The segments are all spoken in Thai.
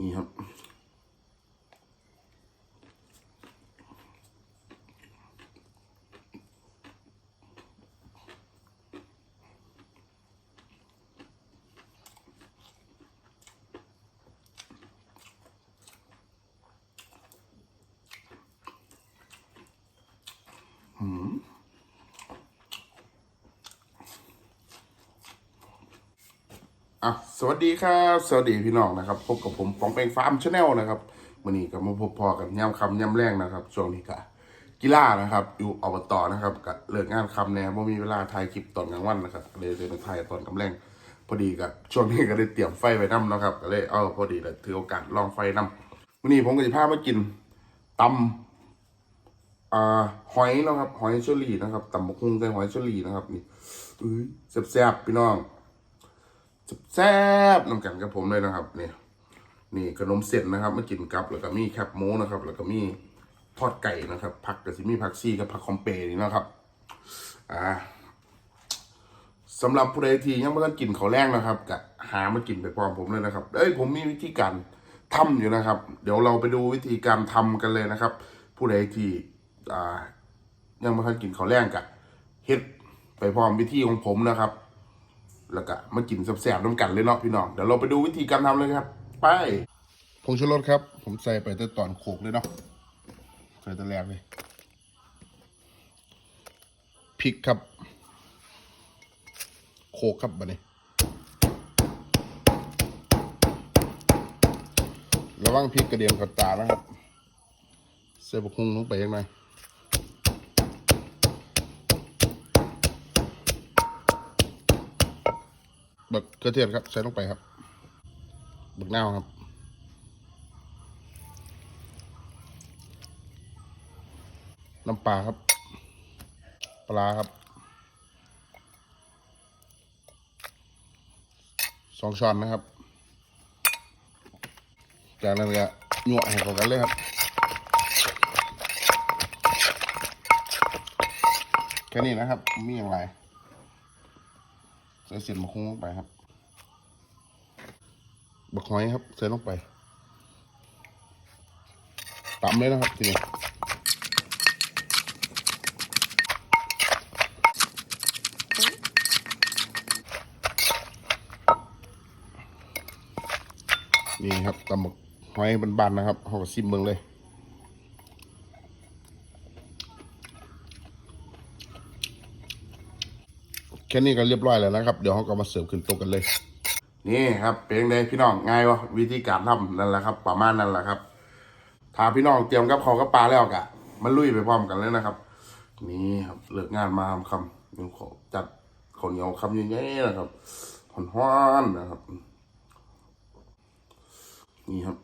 นี่ อะสวัสดีครับสวัสดีพี่น้องนะครับพบกับผมปองแปงฟาร์มชาแนลนะครับวันนี้ก็มาพบพอกันย่ำคำย่ำแรงนะครับช่วงนี้ก็กีฬานะครับ อยู่อบตนะครับก็เลิกงานคำแน่ว่ามีเวลาถ่ายคลิปตอนกลางวันนะครับเลยเลยมาถ่ายตอนกำแรงพอดีกับช่วงนี้ก็ได้เตรียมไฟไว้นํนะครับก็เลยเอาพอดีเลยถือโอกาสลองไฟนํวันนี้ผมก็จะพามากินตำอ่าหอยนะครับหอยเชอรี่นะครับตำบักหุ่งใส่หอยเชอรี่นะครับนี่อุ้ยแซ่บๆพี่น้อง แซ่บๆนำกันกับผมเลยนะครับนี่นี่ขนมเส้นนะครับมากินกับแล้วก็มีแคบหมูนะครับ แล้วก็มีทอดไก่นะครับผักก็สิมีผักซี่กับผักคอมเปนี่นะครับอ่าสำหรับผู้ใดที่ยังไม่ทันกินเขาแรงนะครับก็หามากินไปพร้อมผมเลยนะครับเอ้ยผมมีวิธีการทำอยู่นะครับ เดี๋ยวเราไปดูวิธีการทำกันเลยนะครับ ผู้ใดที่อ่ายังไม่ทันกินเขาแรงกะเฮ็ดไปพร้อมวิธีของผมนะครับ แล้วก็มากินแซ่บๆน้ำกันเลยเนาะพี่น้องเดี๋ยวเราไปดูวิธีการทำเลยครับ ไปผงชูรสครับ ผมใส่ไปแต่ตอนโขกเลยเนาะใส่แต่แรกเลยพริกครับโคกครับบันนี้ระวังพริกกระเดียมกับตานะครับใส่บกฮุงลงไปยังไง บักกระเทียมครับ ใส่ลงไปครับบักนาวครับน้ำปลาครับ ปลาครับสองช้อนนะครับ จากนั้นก็หยวกให้เข้ากันเลยครับแค่นี้นะครับ มีอย่างไร ส่เสียนมะคุ้งลงไปครับ บักหอยครับ ใส่ลงไปตำเลยนะครับทีนี้นี่ครับตำหมกหอยบานๆนะครับเขาก็ซิมเมืองเลย ค่นี้ก็เรียบร้อยแล้วนะครับ เดี๋ยวเขาก็มาเสิร์ฟขึ้นโต๊ะกันเลย นี่ครับเป็นยังไงพี่น้องง่ายวะวิธีการทำนั่นแหละครับ ประมาณนั้นแหละครับถ้าพี่น้องเตรียมกับเขาวกับปลาแล้วกะมันลุยไปพร้อมกันเลยนะครับ นี่ครับเลิกงานมาทำคำเดี๋ยวขอจัดข้าวเหนียวคำใหญ่ๆนะครับฮ้อนๆนะครับ นี่ครับ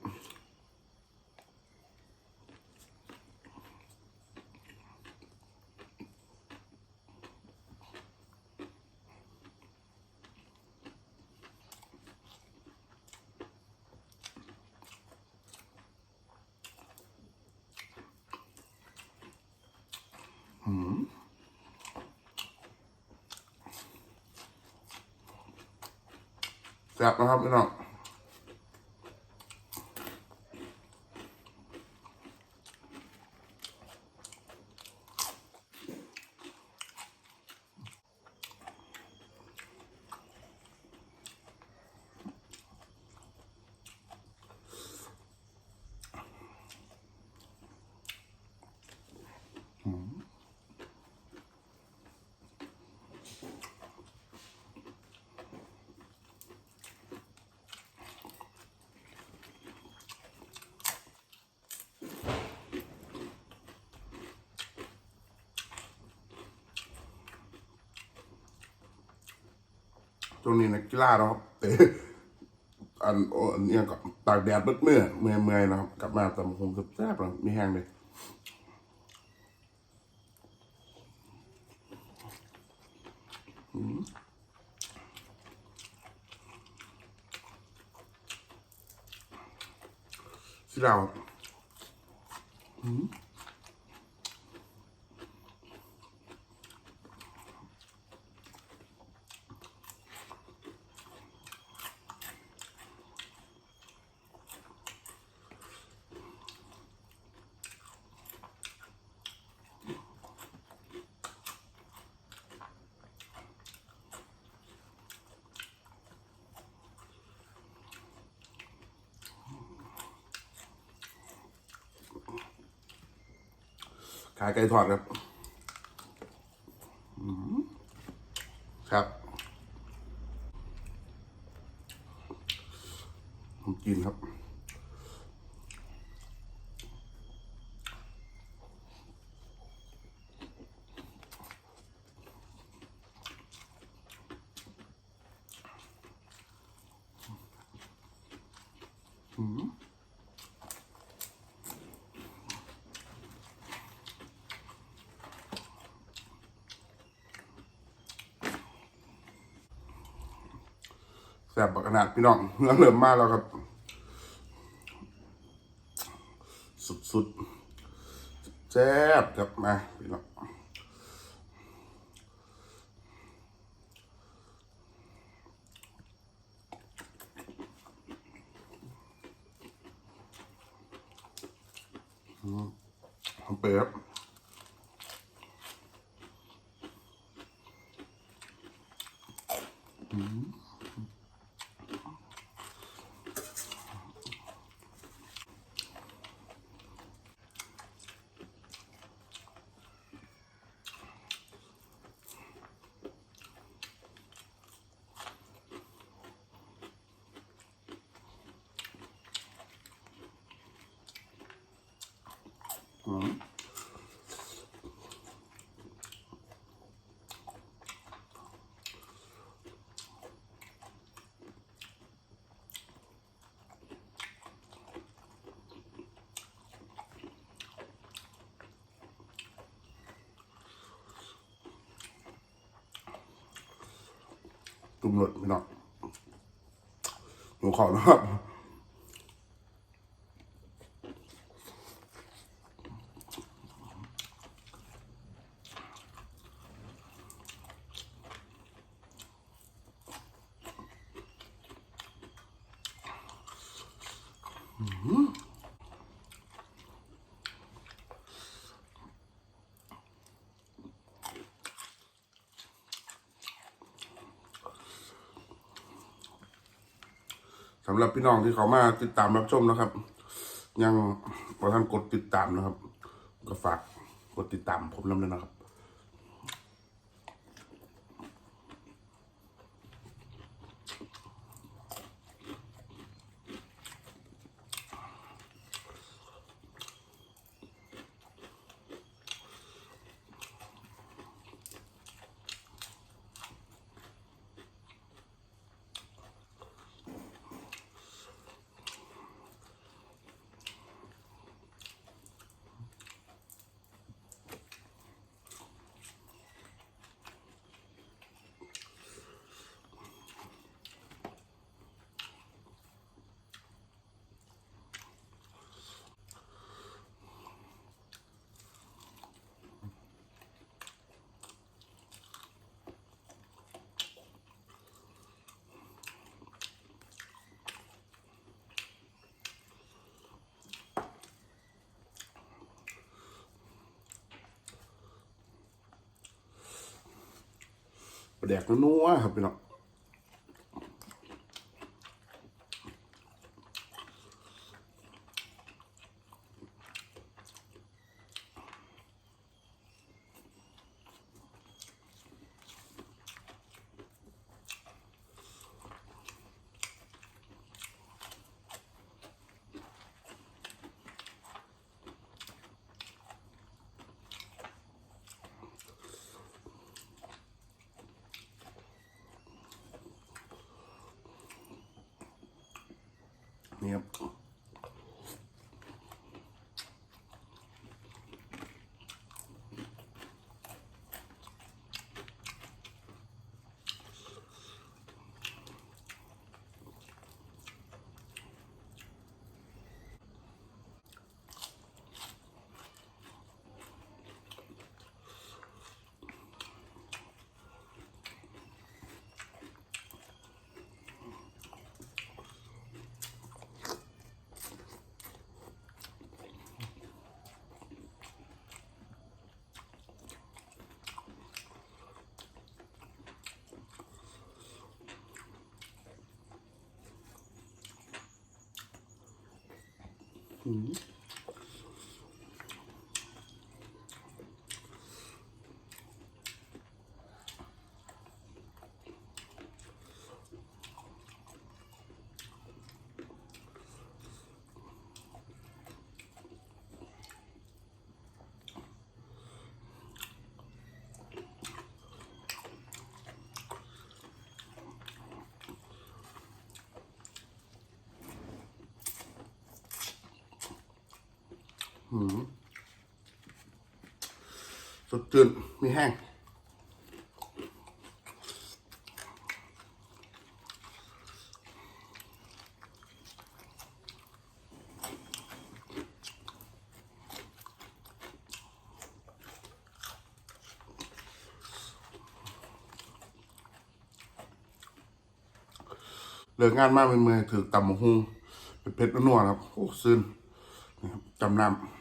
แซ่บนะครับพี่น้อง ช่วงนี้นักกีฬาเนาะครับเตะอันอันเนี้ยก็ตากแดดเบิดเมื่อเมื่อยเมื่อยนะครับ กลับมาแต่คงแซ่บๆแล้วมีแห้งเลยอืมสิดาอืม ขายไก่ทอดครับครับผมกินครับ แสบบักขนาดพี่น้องเนื้อเริ่มมากแล้วครับ สุดๆแซ่บครับมาพี่น้องอืมหอม ตุ่มหลดพี่น้องหนูขอนะครับสำ หรับพี่น้องที่เขามาติดตามรับชมนะครับ ยังพอท่านกดติดตามนะครับ ก็ฝากกดติดตามผมนำเลยนะครับ แดกนัวครับพี่น้อง นี่ Mm-hmm. สดจืดมีแห้ง เลิกงานมาเป็นเมื่อถือตำหมะฮุงเป็นเพชรนัวๆครับ โอ้ซึนนะครับจำนำ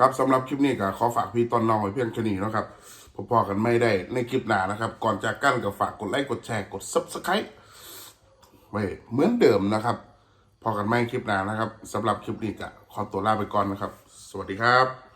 ครับสำหรับคลิปนี้ก็ขอฝากพี่ตอนน้องไว้เพียงแค่นี้นะครับพอกันไม่ได้ในคลิปหน้านะครับ ก่อนจากกันก็ฝากกดไลค์กดแชร์กด Subscribe ไว้เหมือนเดิมนะครับ พอกันไม่คลิปหน้านะครับสำหรับคลิปนี้ก็ขอตัวลาไปก่อนนะครับ สวัสดีครับ